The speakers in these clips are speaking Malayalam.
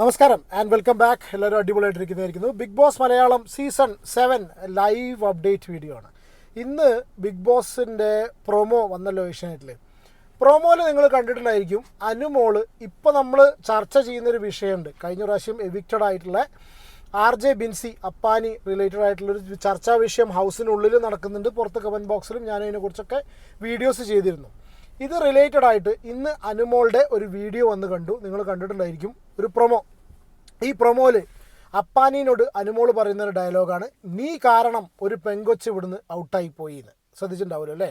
നമസ്കാരം ആൻഡ് വെൽക്കം ബാക്ക് എല്ലാവരും അടിപൊളിയായിട്ടിരിക്കുന്നതായിരിക്കുന്നു. Big boss Malayalam season seven live update video ആണ്. ഇന്ന് ബിഗ് ബോസിന്റെ പ്രൊമോ വന്നല്ലോ ഏഷ്യാനെറ്റിൽ പ്രൊമോയിൽ നിങ്ങൾ കണ്ടിട്ടുണ്ടായിരിക്കും അനുമോൾ ഇപ്പോൾ നമ്മൾ ചർച്ച ചെയ്യുന്നൊരു വിഷയമുണ്ട്. കഴിഞ്ഞ പ്രാവശ്യം എവിക്റ്റഡ് ആയിട്ടുള്ള R J Binsi Appani related ആയിട്ടുള്ളൊരു ചർച്ചാ വിഷയം ഹൗസിനുള്ളിൽ നടക്കുന്നുണ്ട്. പുറത്ത് കമന്റ് ബോക്സിലും ഞാൻ അതിനെക്കുറിച്ചൊക്കെ വീഡിയോസ് ചെയ്തിരുന്നു. ഇത് റിലേറ്റഡ് ആയിട്ട് ഇന്ന് അനുമോളുടെ ഒരു വീഡിയോ വന്ന് കണ്ടു. നിങ്ങൾ കണ്ടിട്ടുണ്ടായിരിക്കും. ഒരു പ്രൊമോ ഈ പ്രൊമോയിൽ അപ്പാനീനോട് അനുമോൾ പറയുന്ന ഒരു ഡയലോഗാണ് നീ കാരണം ഒരു പെങ്കൊച്ച് ഇവിടുന്ന് ഔട്ടായി പോയി എന്ന് ശ്രദ്ധിച്ചിട്ടുണ്ടാവുമല്ലോ അല്ലേ?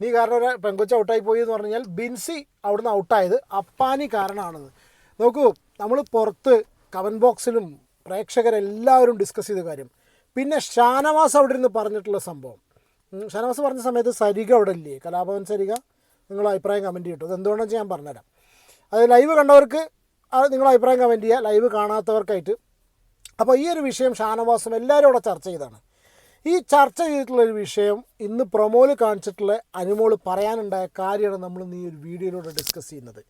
നീ കാരണം ഒരു പെങ്കൊച്ച് ഔട്ടായി പോയി എന്ന് പറഞ്ഞു കഴിഞ്ഞാൽ ബിൻസി അവിടുന്ന് ഔട്ടായത് അപ്പാനി കാരണമാണെന്ന് നോക്കൂ നമ്മൾ പുറത്ത് കമന്റ് ബോക്സിലും പ്രേക്ഷകരെല്ലാവരും ഡിസ്കസ് ചെയ്ത കാര്യം. പിന്നെ ഷാനവാസ് അവിടെ ഇരുന്ന് പറഞ്ഞിട്ടുള്ള സംഭവം. ഷാനവാസ് പറഞ്ഞ സമയത്ത് സരിക അവിടെ ഇല്ലേ? കലാഭവൻ സരിക നിങ്ങൾ അഭിപ്രായം കമന്റ് ചെയ്യട്ടു അത് എന്തുകൊണ്ടാണെന്ന് വെച്ചാൽ ഞാൻ പറഞ്ഞുതരാം. അത് ലൈവ് കണ്ടവർക്ക് അത് നിങ്ങൾ അഭിപ്രായം കമന്റ് ചെയ്യുക. ലൈവ് കാണാത്തവർക്കായിട്ട്. അപ്പോൾ ഈ ഒരു വിഷയം ഷാനവാസും എല്ലാവരും ഇവിടെ ചർച്ച ചെയ്താണ് ഈ ചർച്ച ചെയ്തിട്ടുള്ള ഒരു വിഷയം ഇന്ന് പ്രൊമോയിൽ കാണിച്ചിട്ടുള്ള അനുമോൾ പറയാനുണ്ടായ കാര്യമാണ് നമ്മൾ ഈ ഒരു വീഡിയോയിലൂടെ ഡിസ്കസ് ചെയ്യുന്നത്.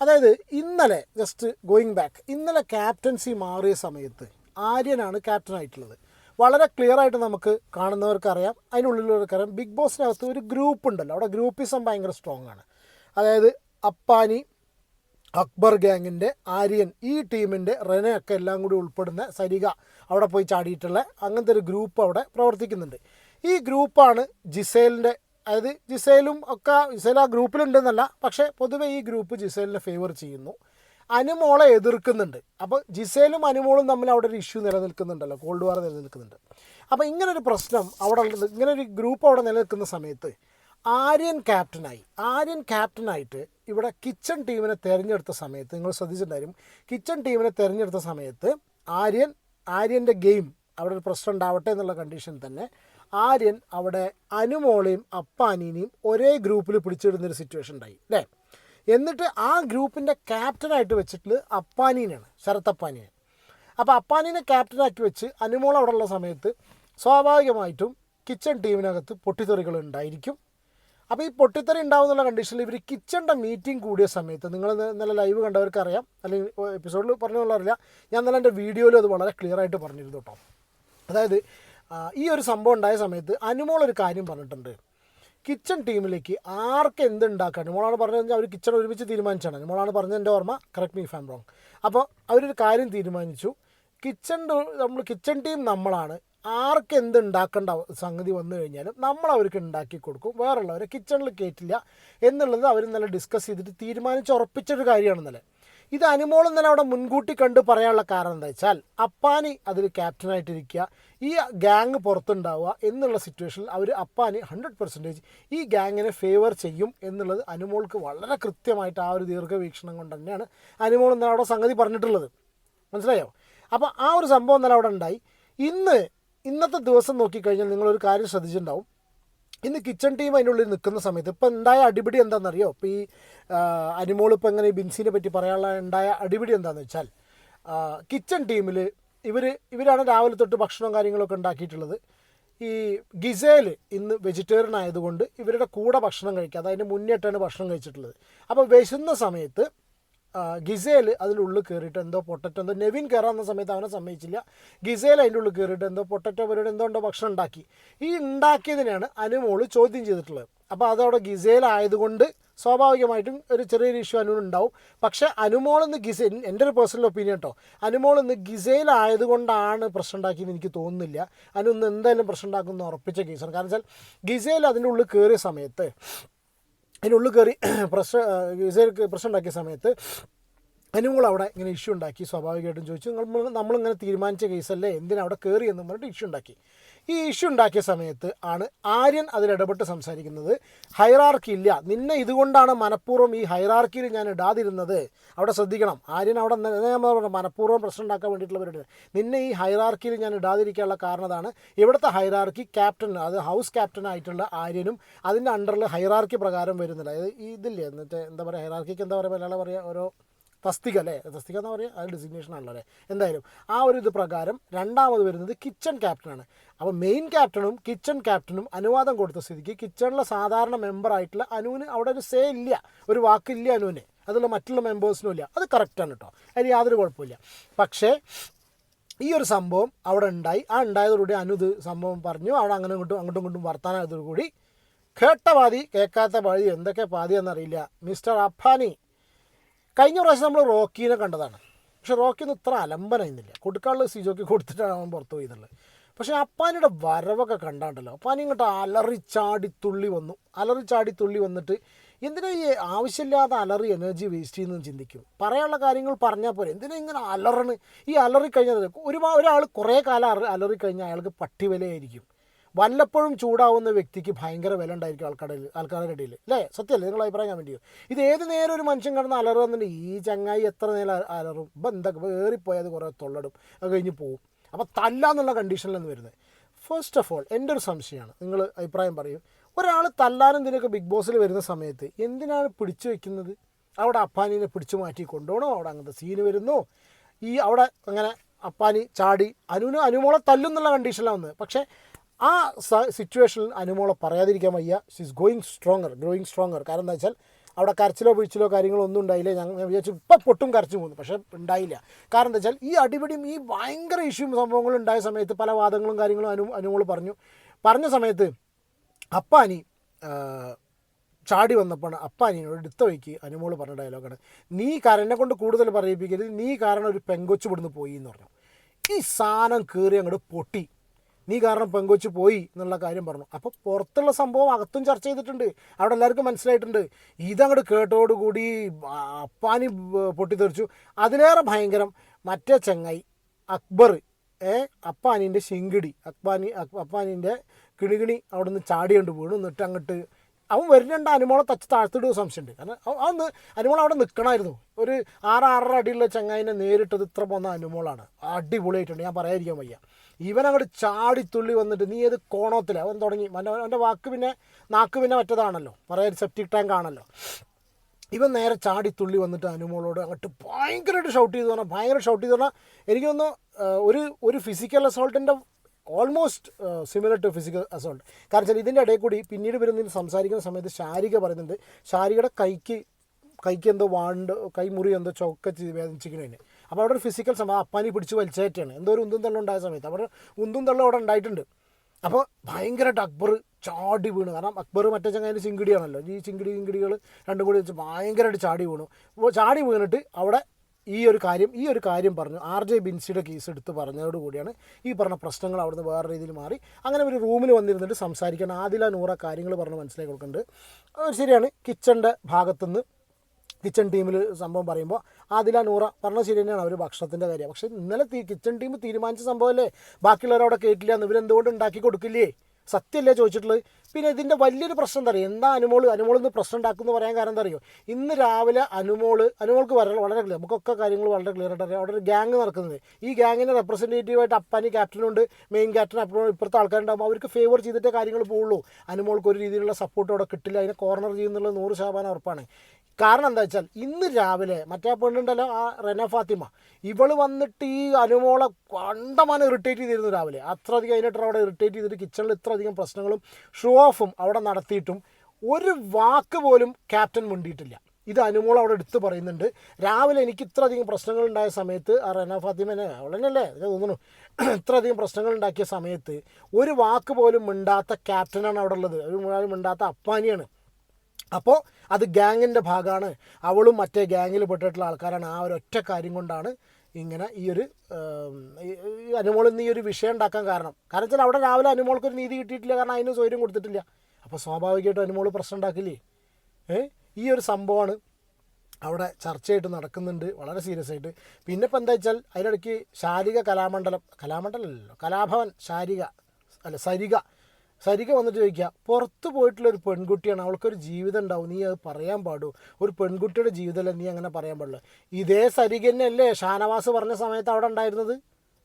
അതായത് ഇന്നലെ ജസ്റ്റ് ഗോയിങ് ബാക്ക് ഇന്നലെ ക്യാപ്റ്റൻസി മാറിയ സമയത്ത് ആര്യനാണ് ക്യാപ്റ്റൻ ആയിട്ടുള്ളത്. വളരെ ക്ലിയർ ആയിട്ട് നമുക്ക് കാണുന്നവർക്കറിയാം അതിനുള്ളിലുള്ളവർക്കറിയാം ബിഗ് ബോസിനകത്ത് ഒരു ഗ്രൂപ്പ് ഉണ്ടല്ലോ. അവിടെ ഗ്രൂപ്പിസം ഭയങ്കര സ്ട്രോങ് ആണ്. അതായത് അപ്പാനി അക്ബർ ഗ്യാങ്ങിന്റെ ആര്യൻ ഈ ടീമിന്റെ റെനയൊക്കെ എല്ലാം കൂടി ഉൾപ്പെടുന്ന സരിക അവിടെ പോയി ചാടിയിട്ടുള്ള അങ്ങനത്തെ ഒരു ഗ്രൂപ്പ് അവിടെ പ്രവർത്തിക്കുന്നുണ്ട്. ഈ ഗ്രൂപ്പാണ് ജിസേലിന്റെ അതായത് ജിസേലും ഒക്കെ ജിസേൽ ആ ഗ്രൂപ്പിലുണ്ടെന്നല്ല പക്ഷേ പൊതുവേ ഈ ഗ്രൂപ്പ് ജിസേലിനെ ഫേവർ ചെയ്യുന്നു. അനുമോളെ എതിർക്കുന്നുണ്ട്. അപ്പോൾ ജിസേലും അനുമോളും തമ്മിൽ അവിടെ ഒരു ഇഷ്യൂ നിലനിൽക്കുന്നുണ്ടല്ലോ കോൾഡ് വാർ നിലനിൽക്കുന്നുണ്ട്. അപ്പോൾ ഇങ്ങനൊരു പ്രശ്നം അവിടെ ഉള്ളത് ഇങ്ങനൊരു ഗ്രൂപ്പ് അവിടെ നിലനിൽക്കുന്ന സമയത്ത് ആര്യൻ ക്യാപ്റ്റനായി ആര്യൻ ക്യാപ്റ്റനായിട്ട് ഇവിടെ കിച്ചൺ ടീമിനെ തിരഞ്ഞെടുത്ത സമയത്ത് നിങ്ങൾ ശ്രദ്ധിച്ചിട്ടുണ്ടായിരുന്നു കിച്ചൺ ടീമിനെ തിരഞ്ഞെടുത്ത സമയത്ത് ആര്യൻ ആര്യന്റെ ഗെയിം അവിടെ ഒരു പ്രശ്നം ഉണ്ടാവട്ടെ എന്നുള്ള കണ്ടീഷൻ തന്നെ ആര്യൻ അവിടെ അനുമോളെയും അപ്പാനീനെയും ഒരേ ഗ്രൂപ്പിൽ പിടിച്ചിടുന്നൊരു സിറ്റുവേഷൻ ഉണ്ടായി അല്ലേ? എന്നിട്ട് ആ ഗ്രൂപ്പിന്റെ ക്യാപ്റ്റനായിട്ട് വെച്ചിട്ടുള്ളത് അപ്പാനീനാണ് ശരത് അപ്പാനിയെ അപ്പോൾ അപ്പാനീനെ ക്യാപ്റ്റനാക്കി വെച്ച് അനുമോൾ അവിടെ ഉള്ള സമയത്ത് സ്വാഭാവികമായിട്ടും കിച്ചൺ ടീമിനകത്ത് പൊട്ടിത്തെറികൾ ഉണ്ടായിരിക്കും. അപ്പോൾ ഈ പൊട്ടിത്തെറി ഉണ്ടാവുന്നുള്ള കണ്ടീഷനിൽ ഇവർ കിച്ചണിന്റെ മീറ്റിംഗ് കൂടിയ സമയത്ത് നിങ്ങൾ ഇന്നലെ ലൈവ് കണ്ടവർക്ക് അറിയാം അല്ലെങ്കിൽ എപ്പിസോഡിൽ പറഞ്ഞുള്ളറിയില്ല ഞാൻ ഇന്നലെ എന്റെ വീഡിയോയിലും അത് വളരെ ക്ലിയർ ആയിട്ട് പറഞ്ഞിരുന്നു കേട്ടോ. അതായത് ഈ ഒരു സംഭവം ഉണ്ടായ സമയത്ത് അനുമോൾ ഒരു കാര്യം പറഞ്ഞിട്ടുണ്ട്. കിച്ചൺ ടീമിലേക്ക് ആർക്ക് എന്ത് ഉണ്ടാക്കാൻ അനുമോളാണ് പറഞ്ഞത് അവർ കിച്ചൺ ഒരുമിച്ച് തീരുമാനിച്ചാണ്. നിമോളാണ് പറഞ്ഞത് എന്റെ ഓർമ്മ. കറക്റ്റ് മീ ഫാം റോങ് അപ്പോൾ അവരൊരു കാര്യം തീരുമാനിച്ചു. കിച്ചൺ നമ്മൾ കിച്ചൺ ടീം നമ്മളാണ്. ആർക്ക് എന്ത് ഉണ്ടാക്കേണ്ട സംഗതി വന്നു കഴിഞ്ഞാലും നമ്മൾ അവർക്ക് ഉണ്ടാക്കി കൊടുക്കും. വേറുള്ളവരെ കിച്ചണിൽ കയറ്റില്ല എന്നുള്ളത് അവർ നല്ല ഡിസ്കസ് ചെയ്തിട്ട് തീരുമാനിച്ച് ഉറപ്പിച്ചൊരു കാര്യമാണ് ഇത് അനുമോളം തന്നെ അവിടെ മുൻകൂട്ടി കണ്ട് പറയാനുള്ള കാരണം എന്താ വെച്ചാൽ അപ്പാനി അതിൽ ക്യാപ്റ്റനായിട്ടിരിക്കുക ഈ ഗ്യാങ് പുറത്തുണ്ടാവുക എന്നുള്ള സിറ്റുവേഷനിൽ അവർ അപ്പാനി ഹൺഡ്രഡ് പെർസെന്റേജ് ഈ ഗ്യാങ്ങിനെ ഫേവർ ചെയ്യും എന്നുള്ളത് അനുമോൾക്ക് വളരെ കൃത്യമായിട്ട് ആ ഒരു ദീർഘവീക്ഷണം കൊണ്ട് തന്നെയാണ് അനുമോൾ തന്നെ അവിടെ സംഗതി പറഞ്ഞിട്ടുള്ളത്. മനസ്സിലായോ? അപ്പോൾ ആ ഒരു സംഭവം തന്നെ അവിടെ ഉണ്ടായി. ഇന്ന് ഇന്നത്തെ ദിവസം നോക്കിക്കഴിഞ്ഞാൽ നിങ്ങളൊരു കാര്യം ശ്രദ്ധിച്ചിട്ടുണ്ടാവും. ഇന്ന് കിച്ചൺ ടീം അതിന്റെ ഉള്ളിൽ നിൽക്കുന്ന സമയത്ത് ഇപ്പം ഉണ്ടായ അടിപിടി എന്താണെന്നറിയോ? ഇപ്പോൾ ഈ അനിമോൾ ഇപ്പോൾ എങ്ങനെ ബിൻസിനെ പറ്റി പറയാനുള്ള ഉണ്ടായ അടിപിടി എന്താണെന്ന് വെച്ചാൽ കിച്ചൺ ടീമിൽ ഇവർ ഇവരാണ് രാവിലെ തൊട്ട് ഭക്ഷണവും കാര്യങ്ങളൊക്കെ ഉണ്ടാക്കിയിട്ടുള്ളത്. ഈ ഗിസേൽ ഇന്ന് വെജിറ്റേറിയൻ ആയതുകൊണ്ട് ഇവരുടെ കൂടെ ഭക്ഷണം കഴിക്കുക അതായത് മുന്നേറ്റാണ് ഭക്ഷണം കഴിച്ചിട്ടുള്ളത്. അപ്പോൾ വിശന്ന സമയത്ത് ഗിസേൽ ഉള്ളിൽ കയറിയിട്ട് എന്തോ പൊട്ടറ്റോ എന്തോ നെവിൻ കയറാവുന്ന സമയത്ത് അവനെ സമ്മതിച്ചില്ല. ഗിസേൽ അതിന്റെ ഉള്ളിൽ കയറിയിട്ട് എന്തോ പൊട്ടറ്റോ പരിപാടി എന്തോ ഉണ്ടോ ഭക്ഷണം ഉണ്ടാക്കി. ഈ ഉണ്ടാക്കിയതിനാണ് അനുമോൾ ചോദ്യം ചെയ്തിട്ടുള്ളത്. അപ്പോൾ അതവിടെ ഗിസേൽ ആയതുകൊണ്ട് സ്വാഭാവികമായിട്ടും ഒരു ചെറിയൊരു ഇഷ്യൂ അനുവിന് ഉണ്ടാവും. പക്ഷേ അനുമോൾ ഇന്ന് ഗിസെ എന്റെ ഒരു പേഴ്സണൽ ഒപ്പീനിയൻ കേട്ടോ. അനുമോൾ ഗിസേൽ ആയതുകൊണ്ടാണ് പ്രശ്നം ഉണ്ടാക്കിയെന്ന് എനിക്ക് തോന്നുന്നില്ല. അനു ഇന്ന് എന്തായാലും പ്രശ്നം ഉണ്ടാക്കുമെന്ന് ഉറപ്പിച്ച കേസാണ്. കാരണം വെച്ചാൽ ഗിസേൽ അതിന്റെ ഉള്ളിൽ കയറിയ സമയത്ത് അതിനുള്ളിൽ കയറി പ്രശ്നം വിസയിൽ പ്രശ്നം ഉണ്ടാക്കിയ സമയത്ത് അനുമോൾ അവിടെ ഇങ്ങനെ ഇഷ്യൂ ഉണ്ടാക്കി. സ്വാഭാവികമായിട്ടും ചോദിച്ചു നമ്മൾ നമ്മളിങ്ങനെ തീരുമാനിച്ച കേസല്ലേ എന്തിനാണ് അവിടെ കയറി? എന്ന് പറഞ്ഞിട്ട് ഇഷ്യൂ ഉണ്ടാക്കി. ഈ ഇഷ്യൂ ഉണ്ടാക്കിയ സമയത്ത് ആണ് ആര്യൻ അതിലിടപെട്ട് സംസാരിക്കുന്നത്. ഹൈറാർക്കി ഇല്ല. നിന്നെ ഇതുകൊണ്ടാണ് മനഃപൂർവം ഈ ഹൈറാർക്കിയിൽ ഞാൻ ഇടാതിരുന്നത്. അവിടെ ശ്രദ്ധിക്കണം. ആര്യൻ അവിടെ മനഃപൂർവം പ്രശ്നം ഉണ്ടാക്കാൻ വേണ്ടിയിട്ടുള്ളവരുണ്ട് നിന്നെ ഈ ഹൈറാർക്കിയിൽ ഞാൻ ഇടാതിരിക്കാനുള്ള കാരണതാണ് ഇവിടുത്തെ ഹൈറാർക്കി ക്യാപ്റ്റൻ അത് ഹൗസ് ക്യാപ്റ്റൻ ആയിട്ടുള്ള ആര്യനും അതിന്റെ അണ്ടറിൽ ഹൈറാർക്കി പ്രകാരം വരുന്നില്ല. അതായത് ഇതില്ലേ? എന്നിട്ട് എന്താ പറയുക ഹൈറാർക്കിക്ക് എന്താ പറയുക മലയാളം പറയുക ഓരോ തസ്തിക അല്ലേ തസ്തിക എന്ന് പറയുക? അത് ഡെസിഗ്നേഷൻ ആണല്ലോ അല്ലേ? എന്തായാലും ആ ഒരു ഇത് പ്രകാരം രണ്ടാമത് വരുന്നത് കിച്ചൺ ക്യാപ്റ്റനാണ് അപ്പോൾ മെയിൻ ക്യാപ്റ്റനും കിച്ചൺ ക്യാപ്റ്റനും അനുവാദം കൊടുത്ത സ്ഥിതിക്ക് കിച്ചണിലെ സാധാരണ മെമ്പർ ആയിട്ടുള്ള അനുവിന് അവിടെ ഒരു സേ ഇല്ല. ഒരു വാക്കില്ല അനുവിന്. അതുള്ള മറ്റുള്ള മെമ്പേഴ്സിനും ഇല്ല. അത് കറക്റ്റാണ് കേട്ടോ അതിന് യാതൊരു കുഴപ്പമില്ല പക്ഷേ ഈ ഒരു സംഭവം അവിടെ ഉണ്ടായി. ആ ഉണ്ടായതോടുകൂടി അനുത് സംഭവം പറഞ്ഞു. അവിടെ അങ്ങനെ ഇങ്ങോട്ടും അങ്ങോട്ടും ഇങ്ങോട്ടും വർത്താനത്തോടുകൂടി കേട്ട പാതി കേൾക്കാത്ത പാതി എന്തൊക്കെ പാതി എന്നറിയില്ല മിസ്റ്റർ അഫാനി. കഴിഞ്ഞ പ്രാവശ്യം നമ്മൾ റോക്കീനെ കണ്ടതാണ്. പക്ഷെ റോക്കിന്ന് ഇത്ര അലമ്പനായിരുന്നില്ല. കൊടുക്കാനുള്ള സിജോക്ക് കൊടുത്തിട്ടാണ് അവൻ പുറത്ത് പോയിരുന്നത്. പക്ഷെ അപ്പാനിയുടെ വരവൊക്കെ കണ്ടാണ്ടല്ലോ. അപ്പാനി ഇങ്ങോട്ട് അലറി ചാടി തുള്ളി വന്നു. അലറി ചാടി തുള്ളി വന്നിട്ട് എന്തിനാ ഈ ആവശ്യമില്ലാത്ത അലറി എനർജി വേസ്റ്റ് ചെയ്യുന്നതെന്ന് ചിന്തിക്കും? പറയാനുള്ള കാര്യങ്ങൾ പറഞ്ഞാൽ പോരെ. എന്തിനാ ഇങ്ങനെ അലറണ്? ഈ അലറി കഴിഞ്ഞാൽ ഒരുപാട് ഒരാൾ കുറേ കാലം അലറി കഴിഞ്ഞാൽ അയാൾക്ക് പട്ടി വിലയായിരിക്കും വല്ലപ്പോഴും ചൂടാവുന്ന വ്യക്തിക്ക് ഭയങ്കര വില ഉണ്ടായിരിക്കും ആൾക്കാരുടെ ആൾക്കാരുടെ ഇടയിൽ. അല്ലേ? സത്യമല്ലേ നിങ്ങൾ അഭിപ്രായം വേണ്ടിയോ ഇത് ഏത് നേരം ഒരു മനുഷ്യൻ കിടന്ന് അലറുന്നുണ്ട് ഈ ചങ്ങായി എത്ര നേരം അലറും? ഇപ്പം എന്തൊക്കെ അത് കുറേ തൊള്ളടും. അത് കഴിഞ്ഞ് പോവും. അപ്പോൾ തല്ലാന്നുള്ള കണ്ടീഷനിലാണ് വരുന്നത്. ഫസ്റ്റ് ഓഫ് ഓൾ എന്റെ ഒരു സംശയമാണ്. നിങ്ങൾ അഭിപ്രായം പറയും. ഒരാൾ തല്ലാനും ഇതിനൊക്കെ ബിഗ് ബോസിൽ വരുന്ന സമയത്ത് എന്തിനാണ് പിടിച്ചു വെക്കുന്നത്? അവിടെ അപ്പാനിനെ പിടിച്ചു മാറ്റി കൊണ്ടുപോകണോ? അവിടെ അങ്ങനത്തെ സീന് വരുന്നു? ഈ അവിടെ അങ്ങനെ അപ്പാനി ചാടി അനുവിന് അനുമോളെ തല്ലുന്നുള്ള കണ്ടീഷനിലാണ് വന്നത്. പക്ഷേ ആ സിറ്റുവേഷനിൽ അനുമോളെ പറയാതിരിക്കാൻ വയ്യ. She's going stronger growing stronger കാരണം എന്താ വെച്ചാൽ അവിടെ കരച്ചിലോ പിഴിച്ചിലോ കാര്യങ്ങളോ ഒന്നും ഉണ്ടായില്ല. ഞങ്ങൾ വിചാരിച്ചു ഇപ്പം പൊട്ടും കരച്ചു പോകുന്നു. പക്ഷേ ഉണ്ടായില്ല. കാരണം എന്താ വെച്ചാൽ ഈ അടിപിടിയും ഈ ഭയങ്കര ഇഷ്യൂ സംഭവങ്ങളും ഉണ്ടായ സമയത്ത് പല വാദങ്ങളും കാര്യങ്ങളും അനു അനുമോൾ പറഞ്ഞു. പറഞ്ഞ സമയത്ത് അപ്പാനി ചാടി വന്നപ്പോൾ അപ്പാനിയോട് എടുത്ത വയ്ക്ക് അനുമോൾ പറഞ്ഞ ഡയലോഗാണ് നീ കരനെ കൊണ്ട് കൂടുതൽ പറയിപ്പിക്കരുത്. നീ കാരണം ഒരു പെങ്കൊച്ചു ഇവിടുന്ന് പോയി എന്ന് പറഞ്ഞു. ഈ സാധനം കയറി അങ്ങോട്ട് പൊട്ടി. നീ കാരണം പെങ്കൊച്ച് പോയി എന്നുള്ള കാര്യം പറഞ്ഞു. അപ്പോൾ പുറത്തുള്ള സംഭവം അകത്തും ചർച്ച ചെയ്തിട്ടുണ്ട്. അവിടെ എല്ലാവർക്കും മനസ്സിലായിട്ടുണ്ട്. ഇതങ്ങോട്ട് കേട്ടോടുകൂടി അപ്പാനി പൊട്ടിത്തെറിച്ചു. അതിലേറെ ഭയങ്കരം മറ്റേ ചെങ്ങായി അക്ബർ ഏ അപ്പാനിന്റെ ശിങ്കിടി അപ്പാനി അപ്പാനിന്റെ കിണികിണി അവിടെ നിന്ന് ചാടിയുണ്ട് വീണു. എന്നിട്ട് അങ്ങോട്ട് അവൻ വരുന്നുണ്ട് അനുമോളെ തച്ച് താഴ്ത്തിടുക സംശയമുണ്ട്. കാരണം അന്ന് അനുമോൾ അവിടെ നിൽക്കണമായിരുന്നു ഒരു ആറ് ആറര അടിയുള്ള ചങ്ങായിനെ നേരിട്ടത് ഇത്ര പോന്ന അനുമോളാണ്. അടിപൊളിയായിട്ടുണ്ട് ഞാൻ പറയാതിരിക്കാൻ വയ്യ. ഇവൻ അങ്ങോട്ട് ചാടിത്തുള്ളി വന്നിട്ട് നീ ഏത് കോണത്തിൽ അവൻ തുടങ്ങി. അവന്റെ വാക്ക് പിന്നെ നാക്ക് പിന്നെ മറ്റതാണല്ലോ. പറയാൻ സെപ്റ്റിക് ടാങ്ക് ആണല്ലോ. ഇവൻ നേരെ ചാടിത്തുള്ളി വന്നിട്ട് അനുമോളോട് അങ്ങോട്ട് ഭയങ്കരമായിട്ട് ഷൗട്ട് ചെയ്തു പറഞ്ഞാൽ ഭയങ്കര ഷൗട്ട് ചെയ്തു പറഞ്ഞാൽ എനിക്ക് തോന്നുന്നു ഒരു ഒരു physical അസോൾട്ടിന്റെ almost similar to physical assault കാരണം വെച്ചാൽ ഇതിന്റെ ഇടയിൽ കൂടി പിന്നീട് വരുന്ന സംസാരിക്കുന്ന സമയത്ത് ശാരിക പറയുന്നുണ്ട്. ശാരികയുടെ കൈക്ക് കൈക്ക് എന്തോ വാണ്ട് കൈമുറി എന്തോ ചൊക്കെ ചെയ്ത് വേദനിച്ചിരിക്കുന്നതിന് അപ്പോൾ അവിടെ ഒരു ഫിസിക്കൽ സംഭവം അപ്പാനി പിടിച്ച് വലിച്ചേറ്റാണ്. എന്തോ ഒരു ഉന്തും തള്ളം ഉണ്ടായ സമയത്ത്. അവിടെ ഉന്തും തള്ളം അവിടെ ഉണ്ടായിട്ടുണ്ട്. അപ്പോൾ ഭയങ്കരമായിട്ട് അക്ബർ ചാടി വീണു. കാരണം അക്ബർ മറ്റേ ചങ്ങാതിന്റെ ചിങ്കിടിയാണല്ലോ. ഈ ചിങ്കിടി ചിങ്കിടികൾ രണ്ടും കൂടി വെച്ച് ഭയങ്കരമായിട്ട് ചാടി വീണു. അപ്പോൾ ചാടി വീണിട്ട് അവിടെ ഈ ഒരു കാര്യം ഈ ഒരു കാര്യം പറഞ്ഞു. ആർ ജെ ബിൻസിയുടെ കേസ് എടുത്ത് പറഞ്ഞതോടുകൂടിയാണ് ഈ പറഞ്ഞ പ്രശ്നങ്ങൾ അവിടുന്ന് വേറെ രീതിയിൽ മാറി. അങ്ങനെ ഒരു റൂമിൽ വന്നിരുന്നിട്ട് സംസാരിക്കണം ആദില നൂറ കാര്യങ്ങൾ പറഞ്ഞ് മനസ്സിലാക്കി കൊടുക്കുന്നുണ്ട്. ശരിയാണ്. കിച്ചന്റെ ഭാഗത്തുനിന്ന് കിച്ചൺ ടീമിൽ സംഭവം പറയുമ്പോൾ ആദില നൂറ പറഞ്ഞ ശരി തന്നെയാണ്. അവർ ഭക്ഷണത്തിന്റെ കാര്യം പക്ഷേ ഇന്നലെ കിച്ചൺ ടീം തീരുമാനിച്ച സംഭവമല്ലേ? ബാക്കിയുള്ളവരവിടെ കേട്ടില്ല. എന്ന് ഇവരെന്തുകൊണ്ട് ഉണ്ടാക്കി കൊടുക്കില്ലേ? സത്യമല്ലേ ചോദിച്ചിട്ടുള്ളത്? പിന്നെ ഇതിന്റെ വലിയൊരു പ്രശ്നം എന്താ അറിയോ? എന്താ അനുമോൾ അനുമോൾ ഇന്ന് പ്രശ്നം ഉണ്ടാക്കുമെന്ന് പറയാൻ കാരണം എന്താ അറിയോ? ഇന്ന് രാവിലെ അനുമോൾ അനുമോൾക്ക് വളരെ വളരെ ക്ലിയർ നമുക്കൊക്കെ കാര്യങ്ങൾ വളരെ ക്ലിയർ ആയിട്ട് അറിയാം. അവിടെ ഒരു ഗ്യാങ് നടക്കുന്നത് ഈ ഗ്യാങ്ങിന്റെ റെപ്രസെന്റേറ്റീവായിട്ട് അപ്പാനി ക്യാപ്റ്റനുണ്ട് മെയിൻ ക്യാപ്റ്റൻ അപ്പോൾ ഇപ്പുറത്തെ ആൾക്കാരുണ്ടാകുമ്പോൾ അവർക്ക് ഫേവർ ചെയ്തിട്ടേ കാര്യങ്ങൾ പോവുള്ളൂ. അനുമോൾക്ക് ഒരു രീതിയിലുള്ള സപ്പോർട്ട് അവിടെ കിട്ടില്ല. അതിനെ കോർണർ ചെയ്യുന്നുള്ള നൂറ് ശതമാനം ഉറപ്പാണ്. കാരണം എന്താ വെച്ചാൽ ഇന്ന് രാവിലെ മറ്റേ പെണ്ണുണ്ടല്ലോ ആ റെന ഫാത്തിമ. ഇവൾ വന്നിട്ട് ഈ അനുമോളെ കണ്ടമാനം ഇറിറ്റേറ്റ് ചെയ്തിരുന്നു രാവിലെ. അത്ര അധികം അതിനായിട്ട് അവിടെ ഇറിറ്റേറ്റ് ചെയ്തിട്ട് കിച്ചണിൽ ഇത്ര അധികം പ്രശ്നങ്ങളും ഷോ ഓഫും അവിടെ നടത്തിയിട്ടും ഒരു വാക്ക് പോലും ക്യാപ്റ്റൻ മുണ്ടിയിട്ടില്ല. ഇത് അനുമോൾ അവിടെ എടുത്ത് പറയുന്നുണ്ട്. രാവിലെ എനിക്ക് ഇത്ര അധികം പ്രശ്നങ്ങൾ ഉണ്ടായ സമയത്ത് ആ റെന ഫാത്തിമനെ അവളെന്നല്ലേ? എനിക്ക് തോന്നുന്നു. ഇത്ര അധികം പ്രശ്നങ്ങൾ ഉണ്ടാക്കിയ സമയത്ത് ഒരു വാക്ക് പോലും മിണ്ടാത്ത ക്യാപ്റ്റനാണ് അവിടെ ഉള്ളത്. ഒരു മിണ്ടാത്ത അപ്പാനിയാണ്. അപ്പോൾ അത് ഗ്യാങ്ങിന്റെ ഭാഗമാണ് അവളും മറ്റേ ഗ്യാങ്ങിൽ പെട്ടിട്ടുള്ള ആൾക്കാരാണ്. ആ ഒരു ഒറ്റ കാര്യം കൊണ്ടാണ് ഇങ്ങനെ ഈ ഒരു അനുമോളിൽ നിന്ന് ഈ ഒരു വിഷയം ഉണ്ടാക്കാൻ കാരണം. കാരണം വെച്ചാൽ അവിടെ രാവിലെ അനുമോൾക്കൊരു നീതി കിട്ടിയിട്ടില്ല. കാരണം അതിന് സൗകര്യം കൊടുത്തിട്ടില്ല. അപ്പോൾ സ്വാഭാവികമായിട്ടും അനുമോൾ പ്രശ്നം ഉണ്ടാക്കില്ലേ? ഏ? ഈ ഒരു സംഭവമാണ് അവിടെ ചർച്ചയായിട്ട് നടക്കുന്നുണ്ട്. വളരെ സീരിയസ് ആയിട്ട്. പിന്നെ ഇപ്പം എന്താ വെച്ചാൽ അതിനിടയ്ക്ക് ശാരിക കലാമണ്ഡലം കലാമണ്ഡലമല്ലോ കലാഭവൻ ശാരിക അല്ല സരിക സരിക വന്നിട്ട് ചോദിക്കുക പുറത്ത് പോയിട്ടുള്ള ഒരു പെൺകുട്ടിയാണ് അവൾക്കൊരു ജീവിതം ഉണ്ടാവും നീ അത് പറയാൻ പാടൂ. ഒരു പെൺകുട്ടിയുടെ ജീവിതമല്ല നീ അങ്ങനെ പറയാൻ പാടില്ല ഇതേ സരിക തന്നെയല്ലേ ഷാനവാസ് പറഞ്ഞ സമയത്ത് അവിടെ ഉണ്ടായിരുന്നത്?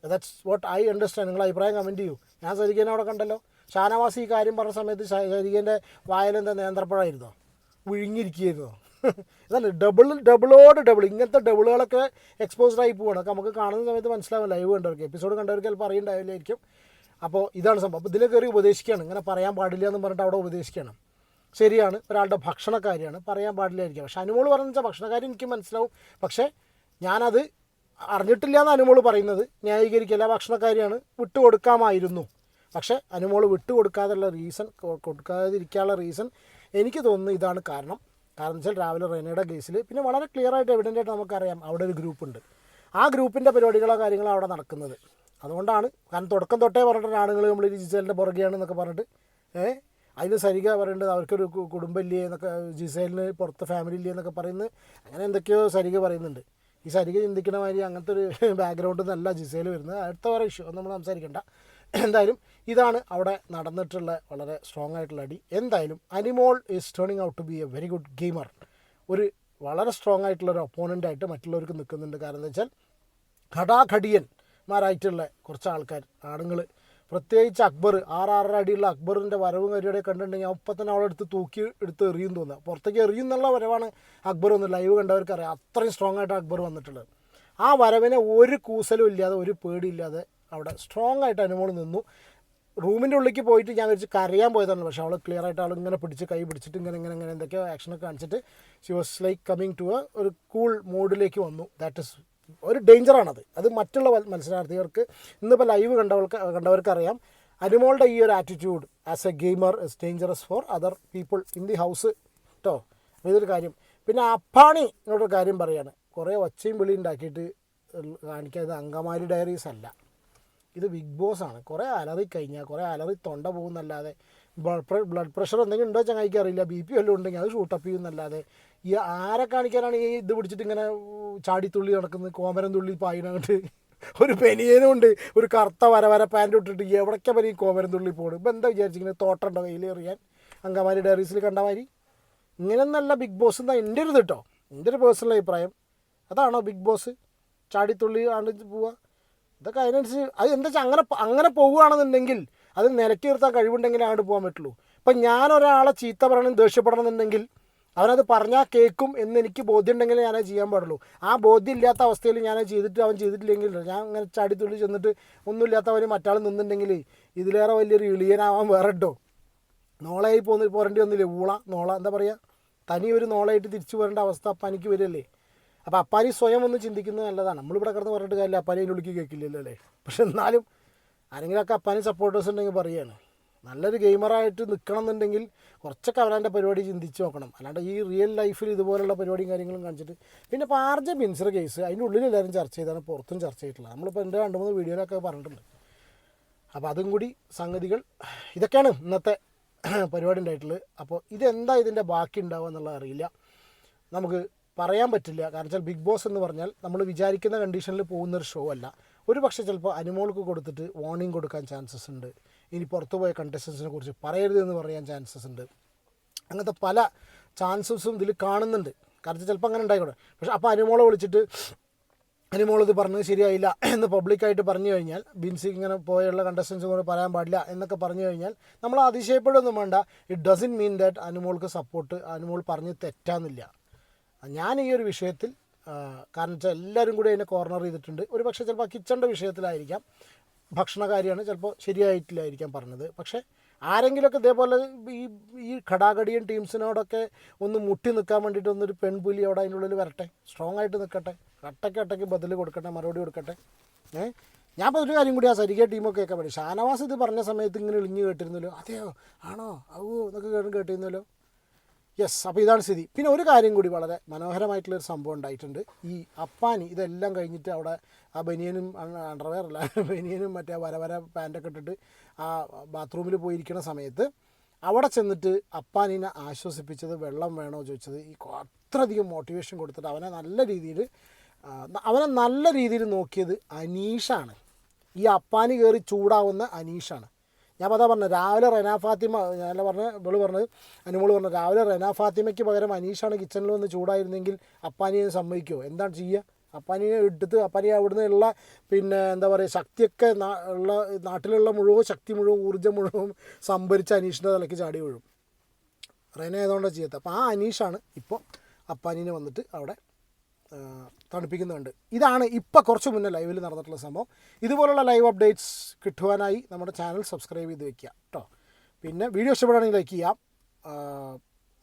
ദാറ്റ്സ് വാട്ട് ഐ അണ്ടർസ്റ്റാൻഡ് നിങ്ങൾ അഭിപ്രായം കമന്റ് ചെയ്യൂ. ഞാൻ സരികനെ അവിടെ കണ്ടല്ലോ. ഷാനവാസ് ഈ കാര്യം പറഞ്ഞ സമയത്ത് സരികന്റെ വായലെന്താ നേന്ത്രപ്പഴമായിരുന്നോ വിഴുങ്ങിയിരിക്കുകയായിരുന്നോ? ഇതാണ് ഡബിൾ ഡബിളോട് ഡബിൾ ഇങ്ങനത്തെ ഡബിളുകളൊക്കെ എക്സ്പോസ്ഡ് ആയി പോവാണ്. നമുക്ക് കാണുന്ന സമയത്ത് മനസ്സിലാവും. ലൈവ് കണ്ടവർക്ക് എപ്പിസോഡ് കണ്ടവർക്ക് ചിലപ്പോൾ അറിയണ്ടാവില്ലായിരിക്കും. അപ്പോൾ ഇതാണ് സംഭവം. അപ്പോൾ ഇതിൽ കയറി ഉപദേശിക്കുകയാണ്. ഇങ്ങനെ പറയാൻ പാടില്ല എന്ന് പറഞ്ഞിട്ട് അവിടെ ഉപദേശിക്കണം ശരിയാണ്. ഒരാളുടെ ഭക്ഷണക്കാരിയാണ് പറയാൻ പാടില്ലായിരിക്കും. പക്ഷെ അനുമോൾ പറഞ്ഞാൽ ഭക്ഷണക്കാരി എനിക്ക് മനസ്സിലാവും. പക്ഷേ ഞാനത് അറിഞ്ഞിട്ടില്ല എന്ന് അനുമോൾ പറയുന്നത്. ന്യായീകരിക്കില്ല ഭക്ഷണക്കാരിയാണ് വിട്ടുകൊടുക്കാമായിരുന്നു. പക്ഷേ അനുമോൾ വിട്ടുകൊടുക്കാതുള്ള റീസൺ കൊടുക്കാതിരിക്കാനുള്ള റീസൺ എനിക്ക് തോന്നുന്നു ഇതാണ് കാരണം. കാരണം വെച്ചാൽ രാവിലെ റെനയുടെ കേസിൽ പിന്നെ വളരെ ക്ലിയർ ആയിട്ട് എവിഡന്റ് ആയിട്ട് നമുക്കറിയാം അവിടെ ഒരു ഗ്രൂപ്പുണ്ട്. ആ ഗ്രൂപ്പിന്റെ പരിപാടികളോ കാര്യങ്ങളോ അവിടെ നടക്കുന്നത്. അതുകൊണ്ടാണ് കാരണം തുടക്കം തൊട്ടേ പറഞ്ഞിട്ട് ആണുങ്ങൾ നമ്മൾ ജിസേലിന്റെ പുറകെയാണ് എന്നൊക്കെ പറഞ്ഞിട്ട്. ഏഹ് അതിന് സരിക പറയേണ്ടത് അവർക്കൊരു കുടുംബം കുടുംബമില്ലേ എന്നൊക്കെ ജിസേലിന് പുറത്ത് ഫാമിലി ഇല്ലേ എന്നൊക്കെ പറയുന്നത് അങ്ങനെ എന്തൊക്കെയോ സരിക പറയുന്നുണ്ട്. ഈ സരിക ചിന്തിക്കണ മാതിരി അങ്ങനത്തെ ഒരു ബാക്ക്ഗ്രൗണ്ടിൽ നിന്നല്ല ജിസേൽ വരുന്നത്. അടുത്ത വേറെ ഇഷ്യൂ നമ്മൾ സംസാരിക്കണ്ട. എന്തായാലും ഇതാണ് അവിടെ നടന്നിട്ടുള്ള വളരെ സ്ട്രോങ് ആയിട്ടുള്ള അടി. എന്തായാലും Animol is turning out to be a very good gamer ഒരു വളരെ സ്ട്രോങ് ആയിട്ടുള്ള ഒരു ഒപ്പോണന്റ് ആയിട്ട് മറ്റുള്ളവർക്ക് നിൽക്കുന്നുണ്ട്. കാരണം എന്താ വെച്ചാൽ ഘടാഘടിയന്മാരായിട്ടുള്ള കുറച്ച് ആൾക്കാർ ആണുങ്ങൾ. പ്രത്യേകിച്ച് അക്ബർ ആറ് ആറര അടിയുള്ള അക്ബറിന്റെ വരവും കരിയുടെ കണ്ടിട്ടുണ്ടെങ്കിൽ അപ്പം തന്നെ അവളെ എടുത്ത് തൂക്കി എടുത്ത് എറിയും തോന്നുക പുറത്തേക്ക് എറിയും എന്നുള്ള വരവാണ് അക്ബർ ഒന്ന് ലൈവ് കണ്ടവർക്ക് അറിയാം അത്രയും സ്ട്രോങ് ആയിട്ട് അക്ബർ വന്നിട്ടുള്ളത്. ആ വരവിനെ ഒരു കൂസലും ഇല്ലാതെ ഒരു പേടിയില്ലാതെ അവിടെ സ്ട്രോങ് ആയിട്ട് അനുമോൾ നിന്നു. റൂമിന്റെ ഉള്ളിലേക്ക് പോയിട്ട് ഞാൻ വിചാരിച്ച് കരയാൻ പോയതാണ്. പക്ഷേ അവൾ ക്ലിയർ ആയിട്ട് അവൾ ഇങ്ങനെ പിടിച്ച് കൈ പിടിച്ചിട്ട് ഇങ്ങനെ ഇങ്ങനെ ഇങ്ങനെ എന്തൊക്കെയോ ആക്ഷനൊക്കെ കാണിച്ചിട്ട് she was like coming to a ഒരു കൂൾ മൂഡിലേക്ക് വന്നു. ദാറ്റ് ഇസ് ഒരു ഡേഞ്ചറാണത്. അത് മറ്റുള്ള മത്സരാർത്ഥികൾക്ക് ഇന്നിപ്പോൾ ലൈവ് കണ്ടവർക്ക് കണ്ടവർക്കറിയാം. അനുമോളുടെ ഈ ഒരു attitude as a gamer is dangerous for other people in the house കേട്ടോ ഇതൊരു കാര്യം. പിന്നെ അപ്പാണി എന്നോടൊരു കാര്യം പറയാണ്. കുറേ ഒച്ചയും വിളി ഉണ്ടാക്കിയിട്ട് കാണിക്കുക ഇത് അങ്കമാലി ഡയറീസ് അല്ല. ഇത് ബിഗ് ബോസ് ആണ്. കുറേ അലറി കഴിഞ്ഞാൽ കുറേ അലറി തൊണ്ട പോകുന്നല്ലാതെ ബ്ലഡ് ബ്ലഡ് പ്രഷർ എന്തെങ്കിലും ഉണ്ടോ ചങ്ങായിക്ക് അറിയില്ല ബി പി വല്ലതും ഉണ്ടെങ്കിൽ അത് ഷൂട്ടപ്പ് ചെയ്യുന്നല്ലാതെ ഈ ആരെ കാണിക്കാനാണ് ഈ ഇത് പിടിച്ചിട്ട് ഇങ്ങനെ ചാടിത്തുള്ളി നടക്കുന്നത്? കോമരം തുള്ളി പായിനങ്ങോട്ട് ഒരു പെനിയനും ഉണ്ട്. ഒരു കറുത്ത വര വര പാന്റ് ഇട്ടിട്ട് എവിടേക്കാ പനി കോമരം തുള്ളി പോണ് ഇപ്പം എന്താ വിചാരിച്ചിങ്ങനെ തോട്ടുണ്ടോ കയ്യിൽ എറിയാൻ? അങ്കമാരി ഡയറീസിൽ കണ്ട മാതിരി? ഇങ്ങനെയൊന്നല്ല ബിഗ് ബോസ് എന്നാ എന്റെ ഒരു കേട്ടോ. എന്റെ ഒരു പേഴ്സണൽ അഭിപ്രായം. അതാണോ ബിഗ് ബോസ്? ചാടിത്തുള്ളി ആണ് പോവുക ഇതൊക്കെ അതിനനുസരിച്ച് അത് എന്താ വെച്ചാൽ അങ്ങനെ അങ്ങനെ പോവുകയാണെന്നുണ്ടെങ്കിൽ അത് നിലക്കി നിർത്താൻ കഴിവുണ്ടെങ്കിൽ അങ്ങോട്ട് പോകാൻ പറ്റുള്ളൂ. ഇപ്പം ഞാനൊരാളെ ചീത്ത പറയണം ദേഷ്യപ്പെടണമെന്നുണ്ടെങ്കിൽ അവനത് പറഞ്ഞാൽ കേൾക്കും എന്ന് എനിക്ക് ബോധ്യം ഉണ്ടെങ്കിൽ ഞാനത് ചെയ്യാൻ പാടുള്ളൂ. ആ ബോധ്യം ഇല്ലാത്ത അവസ്ഥയിൽ ഞാൻ ചെയ്തിട്ട് അവൻ ചെയ്തിട്ടില്ലെങ്കിൽ ഞാൻ അങ്ങനെ ചാടിത്തുള്ളി ചെന്നിട്ട് ഒന്നുമില്ലാത്തവന് മറ്റാൾ നിന്നുണ്ടെങ്കിൽ ഇതിലേറെ വലിയൊരു ഇളിയനാവാൻ വേറെ ഇട്ടോ നോളയായി പോന്ന് പോരേണ്ടി വന്നില്ലേ? ഊള നോള എന്താ പറയുക തനി ഒരു തിരിച്ചു വരേണ്ട അവസ്ഥ അപ്പാനിക്ക് വരില്ലേ അപ്പോൾ അപ്പാനി സ്വയം ഒന്ന് ചിന്തിക്കുന്നത് നല്ലതാണ്. നമ്മളിവിടെ കിടന്ന് പറഞ്ഞിട്ട് കാര്യമില്ല. അപ്പാനി അതിന്റെ ഉള്ളിക്ക് കേൾക്കില്ലല്ലോ അല്ലേ? പക്ഷെ എന്നാലും ആരെങ്കിലുമൊക്കെ അപ്പാനി സപ്പോർട്ടേഴ്സ് ഉണ്ടെങ്കിൽ പറയുകയാണ്. നല്ലൊരു ഗെയിമറായിട്ട് നിൽക്കണം എന്നുണ്ടെങ്കിൽ കുറച്ചൊക്കെ അവനവന്റെ പരിപാടി ചിന്തിച്ച് നോക്കണം. അല്ലാണ്ട് ഈ റിയൽ ലൈഫിൽ ഇതുപോലുള്ള പരിപാടിയും കാര്യങ്ങളും കാണിച്ചിട്ട് പിന്നെ ഇപ്പോൾ ആർ ജെ ബിൻസർ കേസ് അതിന്റെ ഉള്ളിൽ എല്ലാവരും ചർച്ച ചെയ്താണ്. പുറത്തും ചർച്ച ചെയ്തിട്ടുള്ളത് നമ്മളിപ്പോൾ എന്റെ രണ്ട് മൂന്ന് വീഡിയോയിലൊക്കെ പറഞ്ഞിട്ടുണ്ട്. അപ്പോൾ അതും കൂടി സംഗതികൾ ഇതൊക്കെയാണ് ഇന്നത്തെ പരിപാടി ഉണ്ടായിട്ടുള്ളത്. അപ്പോൾ ഇതെന്താ ഇതിന്റെ ബാക്കി ഉണ്ടാവുക എന്നുള്ളത് അറിയില്ല. നമുക്ക് പറയാൻ പറ്റില്ല. കാരണം വെച്ചാൽ ബിഗ് ബോസ് എന്ന് പറഞ്ഞാൽ നമ്മൾ വിചാരിക്കുന്ന കണ്ടീഷനിൽ പോകുന്നൊരു ഷോ അല്ല. ഒരു പക്ഷേ ചിലപ്പോൾ അനുമോൾക്ക് കൊടുത്തിട്ട് വാർണിംഗ് കൊടുക്കാൻ ചാൻസസ് ഉണ്ട്. ഇനി പുറത്തു പോയ കണ്ടസ്റ്റൻസിനെ കുറിച്ച് പറയരുത് എന്ന് പറയാൻ ചാൻസസ് ഉണ്ട്. അങ്ങനത്തെ പല ചാൻസസും ഇതിൽ കാണുന്നുണ്ട്. കാരണം ചിലപ്പോൾ അങ്ങനെ ഉണ്ടായിക്കോട്ടെ. പക്ഷെ അപ്പോൾ അനുമോളെ വിളിച്ചിട്ട് അനുമോളത് പറഞ്ഞത് ശരിയായില്ല എന്ന് പബ്ലിക്കായിട്ട് പറഞ്ഞു കഴിഞ്ഞാൽ ബിൻസി ഇങ്ങനെ പോയുള്ള കണ്ടസ്റ്റൻസ് കൂടെ പറയാൻ പാടില്ല എന്നൊക്കെ പറഞ്ഞു കഴിഞ്ഞാൽ നമ്മൾ അതിശയപ്പെടുകയൊന്നും വേണ്ട. ഇറ്റ് ഡസൻ മീൻ ദാറ്റ് അനുമോൾക്ക് സപ്പോർട്ട് അനുമോൾ പറഞ്ഞ് തെറ്റാന്നില്ല. ഞാൻ ഈ ഒരു വിഷയത്തിൽ കാരണം വെച്ചാൽ എല്ലാവരും കൂടി അതിനെ കോർണർ ചെയ്തിട്ടുണ്ട്. ഒരു പക്ഷേ ചിലപ്പോൾ കിച്ചന്റെ വിഷയത്തിലായിരിക്കാം. ഭക്ഷണകാര്യമാണ് ചിലപ്പോൾ ശരിയായിട്ടില്ലായിരിക്കാം പറഞ്ഞത്. പക്ഷേ ആരെങ്കിലുമൊക്കെ ഇതേപോലെ ഈ ഈ ഘടാഘടിയൻ ടീംസിനോടൊക്കെ ഒന്ന് മുട്ടി നിൽക്കാൻ വേണ്ടിയിട്ട് ഒന്നൊരു പെൺപുലി അവിടെ അതിന്റെ ഉള്ളിൽ വരട്ടെ. സ്ട്രോങ് ആയിട്ട് നിൽക്കട്ടെ. അട്ടയ്ക്ക് അട്ടയ്ക്ക് ബദൽ കൊടുക്കട്ടെ മറുപടി കൊടുക്കട്ടെ. ഞാൻ ഇപ്പോൾ ഒരു കാര്യം കൂടി ആ സരിക ടീമൊക്കെ ഒക്കെ പഠിച്ചു ഷാനവാസ് ഇത് പറഞ്ഞ സമയത്ത് ഇങ്ങനെ ഇളിഞ്ഞ് കേട്ടിരുന്നല്ലോ. അതെയോ? ആണോ? ഔ എന്നൊക്കെ കേട്ട് കേട്ടിരുന്നല്ലോ. യെസ് അപ്പോൾ ഇതാണ് സ്ഥിതി. പിന്നെ ഒരു കാര്യം കൂടി വളരെ മനോഹരമായിട്ടുള്ളൊരു സംഭവം ഉണ്ടായിട്ടുണ്ട്. ഈ അപ്പാനി ഇതെല്ലാം കഴിഞ്ഞിട്ട് അവിടെ ആ ബനിയനും അണ്ടർവെയർ അല്ല ബനിയനും മറ്റേ വര വര പാന്റൊക്കെ ഇട്ടിട്ട് ആ ബാത്റൂമിൽ പോയിരിക്കുന്ന സമയത്ത് അവിടെ ചെന്നിട്ട് അപ്പാനിനെ ആശ്വസിപ്പിച്ചത് വെള്ളം വേണോ ചോദിച്ചത്. ഈ അത്രയധികം മോട്ടിവേഷൻ കൊടുത്തിട്ട് അവനെ നല്ല രീതിയിൽ അവനെ നല്ല രീതിയിൽ നോക്കിയത് അനീഷാണ്. ഈ അപ്പാനി കയറി ചൂടാവുന്ന അനീഷാണ്. ഞാൻ അതാ പറഞ്ഞത് രാവിലെ റെനാ ഫാത്തിമ ഞാൻ പറഞ്ഞ ഇവൾ പറഞ്ഞത് അനുമോൾ പറഞ്ഞത് രാവിലെ റെനാ ഫാത്തിമയ്ക്ക് പകരം അനീഷാണ് കിച്ചണിൽ വന്ന് ചൂടായിരുന്നെങ്കിൽ അപ്പാനിയെ സമ്മതിക്കുമോ എന്താണ് ചെയ്യുക അപ്പാനിയെ എടുത്ത് അപ്പാനി അവിടുന്ന് ഉള്ള പിന്നെ എന്താ പറയുക ശക്തിയൊക്കെ ഉള്ള നാട്ടിലുള്ള മുഴുവൻ ശക്തി മുഴുവൻ ഊർജം മുഴുവൻ സംഭരിച്ച് അനീഷിന്റെ തലയ്ക്ക് ചാടി വീഴും. റെന ആയതുകൊണ്ടാണ് ചെയ്യാത്തത് അപ്പോൾ ആ അനീഷാണ് ഇപ്പോൾ അപ്പാനീനെ വന്നിട്ട് അവിടെ തണുപ്പിക്കുന്നുണ്ട്. ഇതാണ് ഇപ്പോൾ കുറച്ച് മുന്നേ ലൈവിൽ നടന്നിട്ടുള്ള സംഭവം. ഇതുപോലുള്ള ലൈവ് അപ്ഡേറ്റ്സ് കിട്ടുവാനായി നമ്മുടെ ചാനൽ സബ്സ്ക്രൈബ് ചെയ്ത് വെക്കുക കേട്ടോ പിന്നെ വീഡിയോ ഇഷ്ടപ്പെടുകയാണെങ്കിൽ ലൈക്ക് ചെയ്യാം.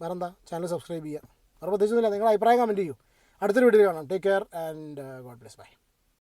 വേറെന്താ? ചാനൽ സബ്സ്ക്രൈബ് ചെയ്യുക വേറെ പ്രത്യേകിച്ചൊന്നുമില്ല. നിങ്ങളുടെ അഭിപ്രായം കമന്റ് ചെയ്യൂ. അടുത്തൊരു വീഡിയോ കാണാം. Take care and God bless bye